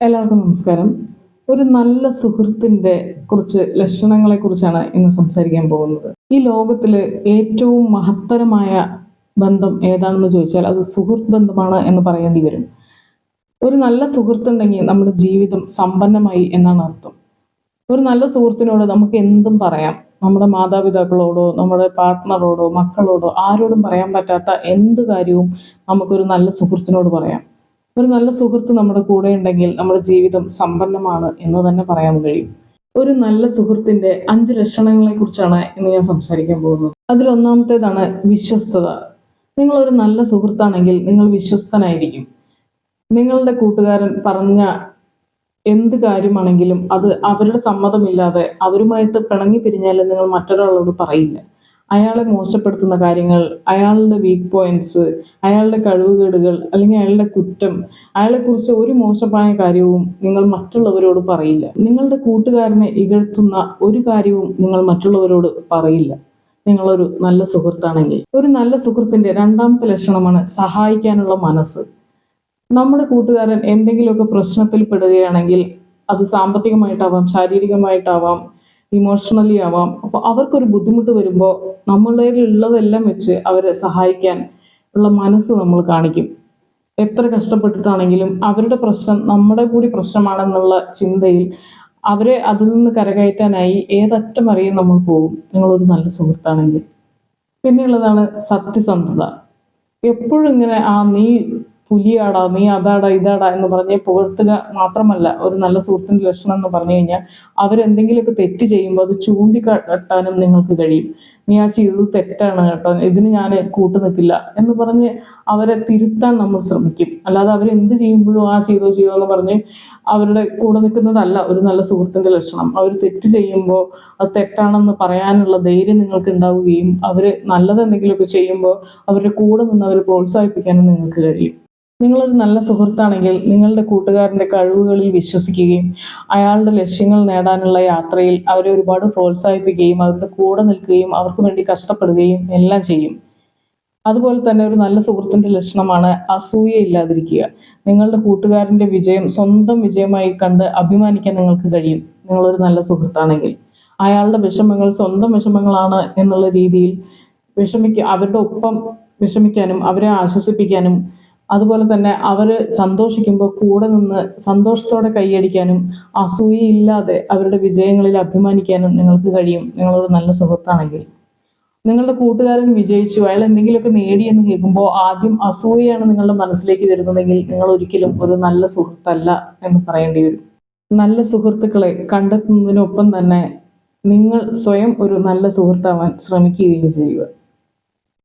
എല്ലാവർക്കും നമസ്കാരം. ഒരു നല്ല സുഹൃത്തിന്റെ കുറച്ച് ലക്ഷണങ്ങളെ കുറിച്ചാണ് ഇന്ന് സംസാരിക്കാൻ പോകുന്നത്. ഈ ലോകത്തിൽ ഏറ്റവും മഹത്തരമായ ബന്ധം ഏതാണെന്ന് ചോദിച്ചാൽ അത് സുഹൃത്ത് ബന്ധമാണ് എന്ന് പറയേണ്ടി വരും. ഒരു നല്ല സുഹൃത്തുണ്ടെങ്കിൽ നമ്മുടെ ജീവിതം സമ്പന്നമായി എന്നാണ് അർത്ഥം. ഒരു നല്ല സുഹൃത്തിനോട് നമുക്ക് എന്തും പറയാം. നമ്മുടെ മാതാപിതാക്കളോടോ നമ്മുടെ പാർട്ട്ണറോടോ മക്കളോടോ ആരോടും പറയാൻ പറ്റാത്ത എന്ത് കാര്യവും നമുക്കൊരു നല്ല സുഹൃത്തിനോട് പറയാം. ഒരു നല്ല സുഹൃത്ത് നമ്മുടെ കൂടെ ഉണ്ടെങ്കിൽ നമ്മുടെ ജീവിതം സമ്പന്നമാണ് എന്ന് തന്നെ പറയാൻ കഴിയും. ഒരു നല്ല സുഹൃത്തിന്റെ അഞ്ച് ലക്ഷണങ്ങളെ കുറിച്ചാണ് ഇന്ന് ഞാൻ സംസാരിക്കാൻ പോകുന്നത്. അതിലൊന്നാമത്തേതാണ് വിശ്വസ്തത. നിങ്ങൾ ഒരു നല്ല സുഹൃത്താണെങ്കിൽ നിങ്ങൾ വിശ്വസ്തനായിരിക്കും. നിങ്ങളുടെ കൂട്ടുകാരൻ പറഞ്ഞ എന്ത് കാര്യമാണെങ്കിലും അത് അവരുടെ സമ്മതമില്ലാതെ അവരുമായിട്ട് പിണങ്ങി പിരിഞ്ഞാലും നിങ്ങൾ മറ്റൊരാളോട് പറയില്ല. അയാളെ മോശപ്പെടുത്തുന്ന കാര്യങ്ങൾ അയാളുടെ വീക്ക് പോയിന്റ്സ് അയാളുടെ കഴിവുകേടുകൾ അല്ലെങ്കിൽ അയാളുടെ കുറ്റം അയാളെക്കുറിച്ച് ഒരു മോശമായ കാര്യവും നിങ്ങൾ മറ്റുള്ളവരോട് പറയില്ല. നിങ്ങളുടെ കൂട്ടുകാരനെ ഇകഴ്ത്തുന്ന ഒരു കാര്യവും നിങ്ങൾ മറ്റുള്ളവരോട് പറയില്ല. നിങ്ങളൊരു നല്ല സുഹൃത്താണെങ്കിൽ. ഒരു നല്ല സുഹൃത്തിന്റെ രണ്ടാമത്തെ ലക്ഷണമാണ് സഹായിക്കാനുള്ള മനസ്സ്. നമ്മുടെ കൂട്ടുകാരൻ എന്തെങ്കിലുമൊക്കെ പ്രശ്നത്തിൽ പെടുകയാണെങ്കിൽ അത് സാമ്പത്തികമായിട്ടാവാം ശാരീരികമായിട്ടാവാം ഇമോഷണലി ആവാം. അപ്പോൾ അവർക്കൊരു ബുദ്ധിമുട്ട് വരുമ്പോൾ നമ്മളുടെ ഉള്ളതെല്ലാം വെച്ച് അവരെ സഹായിക്കാൻ ഉള്ള മനസ്സ് നമ്മൾ കാണിക്കും. എത്ര കഷ്ടപ്പെട്ടിട്ടാണെങ്കിലും അവരുടെ പ്രശ്നം നമ്മുടെ കൂടി പ്രശ്നമാണെന്നുള്ള ചിന്തയിൽ അവരെ അതിൽ നിന്ന് കരകയറ്റാനായി ഏതറ്റം അറിയും നമ്മൾ പോകും. നിങ്ങളൊരു നല്ല സുഹൃത്താണെങ്കിൽ. പിന്നെയുള്ളതാണ് സത്യസന്ധത. എപ്പോഴും ഇങ്ങനെ ആ നീ പുലിയാടാ നീ അതാടാ ഇതാടാ എന്ന് പറഞ്ഞ് പുകഴ്ത്തുക മാത്രമല്ല ഒരു നല്ല സുഹൃത്തിന്റെ ലക്ഷണം എന്ന് പറഞ്ഞു കഴിഞ്ഞാൽ അവരെന്തെങ്കിലുമൊക്കെ തെറ്റ് ചെയ്യുമ്പോൾ അത് ചൂണ്ടിക്കാട്ടാനും നിങ്ങൾക്ക് കഴിയും. നീ ആ ചെയ്തത് തെറ്റാണ് കേട്ടോ ഇതിന് ഞാൻ കൂട്ടു നിൽക്കില്ല എന്ന് പറഞ്ഞ് അവരെ തിരുത്താൻ നമ്മൾ ശ്രമിക്കും. അല്ലാതെ അവരെന്ത് ചെയ്യുമ്പോഴും ആ ചെയ്തോ ചെയ്തോ എന്ന് പറഞ്ഞ് അവരുടെ കൂടെ നിൽക്കുന്നതല്ല ഒരു നല്ല സുഹൃത്തിന്റെ ലക്ഷണം. അവർ തെറ്റ് ചെയ്യുമ്പോൾ അത് തെറ്റാണെന്ന് പറയാനുള്ള ധൈര്യം നിങ്ങൾക്ക് ഉണ്ടാവുകയും അവർ നല്ലതെന്തെങ്കിലുമൊക്കെ ചെയ്യുമ്പോൾ അവരുടെ കൂടെ നിന്ന് അവരെ പ്രോത്സാഹിപ്പിക്കാനും നിങ്ങൾക്ക് കഴിയും. നിങ്ങളൊരു നല്ല സുഹൃത്താണെങ്കിൽ നിങ്ങളുടെ കൂട്ടുകാരന്റെ കഴിവുകളിൽ വിശ്വസിക്കുകയും അയാളുടെ ലക്ഷ്യങ്ങൾ നേടാനുള്ള യാത്രയിൽ അവരെ ഒരുപാട് പ്രോത്സാഹിപ്പിക്കുകയും അവരുടെ കൂടെ നിൽക്കുകയും അവർക്ക് വേണ്ടി കഷ്ടപ്പെടുകയും എല്ലാം ചെയ്യും. അതുപോലെ തന്നെ ഒരു നല്ല സുഹൃത്തിന്റെ ലക്ഷണമാണ് അസൂയ ഇല്ലാതിരിക്കുക. നിങ്ങളുടെ കൂട്ടുകാരന്റെ വിജയം സ്വന്തം വിജയമായി കണ്ട് അഭിമാനിക്കാൻ നിങ്ങൾക്ക് കഴിയും. നിങ്ങളൊരു നല്ല സുഹൃത്താണെങ്കിൽ അയാളുടെ വിഷമങ്ങൾ സ്വന്തം വിഷമങ്ങളാണ് എന്നുള്ള രീതിയിൽ വിഷമിക്കുക അവരുടെ ഒപ്പം വിഷമിക്കാനും അവരെ ആശ്വസിപ്പിക്കാനും അതുപോലെ തന്നെ അവർ സന്തോഷിക്കുമ്പോൾ കൂടെ നിന്ന് സന്തോഷത്തോടെ കൈയടിക്കാനും അസൂയയില്ലാതെ അവരുടെ വിജയങ്ങളിൽ അഭിമാനിക്കാനും നിങ്ങൾക്ക് കഴിയും. നിങ്ങളൊരു നല്ല സുഹൃത്താണെങ്കിൽ. നിങ്ങളുടെ കൂട്ടുകാരൻ വിജയിച്ചു അയാൾ എന്തെങ്കിലുമൊക്കെ നേടിയെന്ന് കേൾക്കുമ്പോൾ ആദ്യം അസൂയയാണ് നിങ്ങളുടെ മനസ്സിലേക്ക് വരുന്നതെങ്കിൽ നിങ്ങൾ ഒരിക്കലും ഒരു നല്ല സുഹൃത്തല്ല എന്ന് പറയേണ്ടി വരും. നല്ല സുഹൃത്തുക്കളെ കണ്ടെത്തുന്നതിനൊപ്പം തന്നെ നിങ്ങൾ സ്വയം ഒരു നല്ല സുഹൃത്താവാൻ ശ്രമിക്കുകയും ചെയ്യുക.